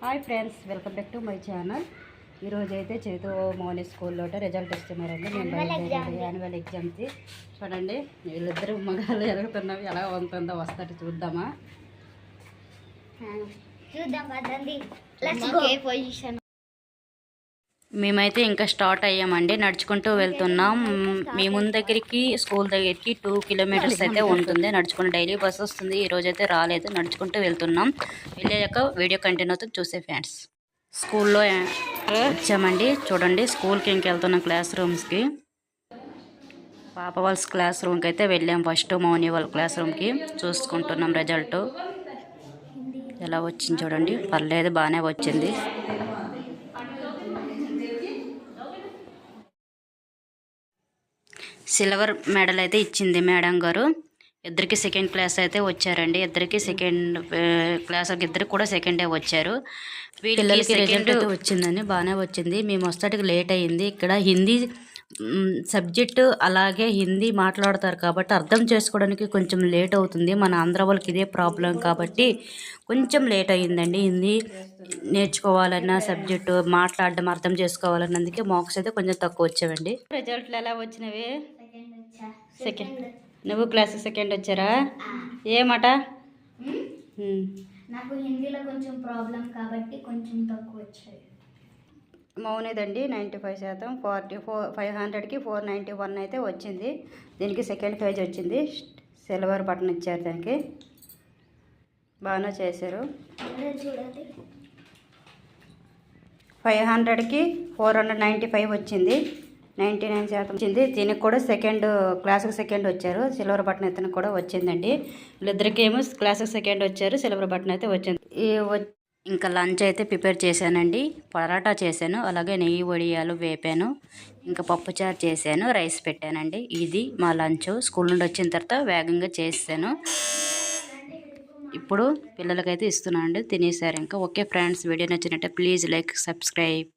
Hi friends welcome back to my channel. ఈరోజు అయితే చేతు మోని స్కూల్లో రిజల్ట్ ఇస్తున్నారండి. మేము బయలుదేరి యాన్యువల్ ఎగ్జామ్కి చూడండి వీళ్ళిద్దరు మగాళ్ళు ఎరుగుతున్నవి ఎలా ఉంటుందో వస్తాడు చూద్దామా? చూద్దాం పదండి. లెట్స్ గో పొజిషన్ మేమైతే ఇంకా స్టార్ట్ అయ్యామండి. నడుచుకుంటూ వెళ్తున్నాం. మీ ముందు దగ్గరికి స్కూల్ దగ్గరికి టూ కిలోమీటర్స్ అయితే ఉంటుంది. నడుచుకుంటూ డైలీ బస్ వస్తుంది. ఈరోజు అయితే రాలేదు. నడుచుకుంటూ వెళ్తున్నాం. వెళ్ళాక వీడియో కంటిన్యూ అవుతుంది. చూసే ఫ్రెండ్స్. స్కూల్లో వచ్చామండి. చూడండి స్కూల్కి ఇంకెళ్తున్నాం క్లాస్ రూమ్స్కి. పాప వాళ్ళ క్లాస్ రూమ్కి అయితే వెళ్ళాం. ఫస్ట్ మౌని వాళ్ళ క్లాస్ రూమ్కి. చూసుకుంటున్నాం రిజల్ట్. ఎలా వచ్చింది చూడండి. పర్లేదు బాగానే వచ్చింది. సిల్వర్ మెడల్ అయితే ఇచ్చింది మేడం గారు. ఇద్దరికి సెకండ్ క్లాస్ అయితే వచ్చారండి. ఇద్దరికి సెకండ్ క్లాస్ ఇద్దరికి కూడా సెకండే వచ్చారు. పిల్లలకి రిజల్ట్ అయితే వచ్చిందని బాగానే వచ్చింది. మేము వస్తాటికి లేట్ అయ్యింది ఇక్కడ హిందీ సబ్జెక్టు అలాగే హిందీ మాట్లాడతారు కాబట్టి అర్థం చేసుకోవడానికి కొంచెం లేట్ అవుతుంది. మన ఆంధ్ర వాళ్ళకి ఇదే ప్రాబ్లం కాబట్టి కొంచెం లేట్ అయ్యిందండి. హిందీ నేర్చుకోవాలన్న సబ్జెక్టు మాట్లాడడం అర్థం చేసుకోవాలన్నందుకే మార్క్స్ అయితే కొంచెం తక్కువ వచ్చావండి. రిజల్ట్లు ఎలా వచ్చినవి? సెకండ్ వచ్చా? సెకండ్ నువ్వు క్లాస్ సెకండ్ వచ్చారా? ఏమాట. నాకు హిందీలో కొంచెం ప్రాబ్లం కాబట్టి కొంచెం తక్కువ వచ్చాయి. మౌనిదండి నైంటీ ఫైవ్ శాతం. ఫార్టీ ఫోర్ ఫైవ్ హండ్రెడ్కి ఫోర్ నైంటీ వన్ అయితే వచ్చింది. దీనికి సెకండ్ పేజ్ వచ్చింది. సిల్వర్ బటన్ ఇచ్చారు దానికి. బాగానే చేశారు. ఫైవ్ హండ్రెడ్కి ఫోర్ హండ్రెడ్ నైంటీ ఫైవ్ వచ్చింది. నైంటీ నైన్ శాతం వచ్చింది. దీనికి కూడా సెకండ్ క్లాస్కి సెకండ్ వచ్చారు. సిల్వర్ బటన్ అయితే కూడా వచ్చిందండి. వీళ్ళిద్దరికి ఏమో క్లాస్కి సెకండ్ వచ్చారు. సిల్వర్ బటన్ అయితే వచ్చింది. ఈ ఇంకా లంచ్ అయితే ప్రిపేర్ చేశానండి. పరాటా చేశాను. అలాగే నెయ్యి వడియాలు వేపాను. ఇంకా పప్పుచారు చేశాను. రైస్ పెట్టానండి. ఇది మా లంచ్. స్కూల్ నుండి వచ్చిన తర్వాత వేగంగా చేసాను ఇప్పుడు పిల్లలకైతే ఇస్తున్నానండి. తినేసారు ఇంకా. ఓకే ఫ్రెండ్స్ వీడియో నచ్చినట్టే ప్లీజ్ లైక్ సబ్స్క్రైబ్.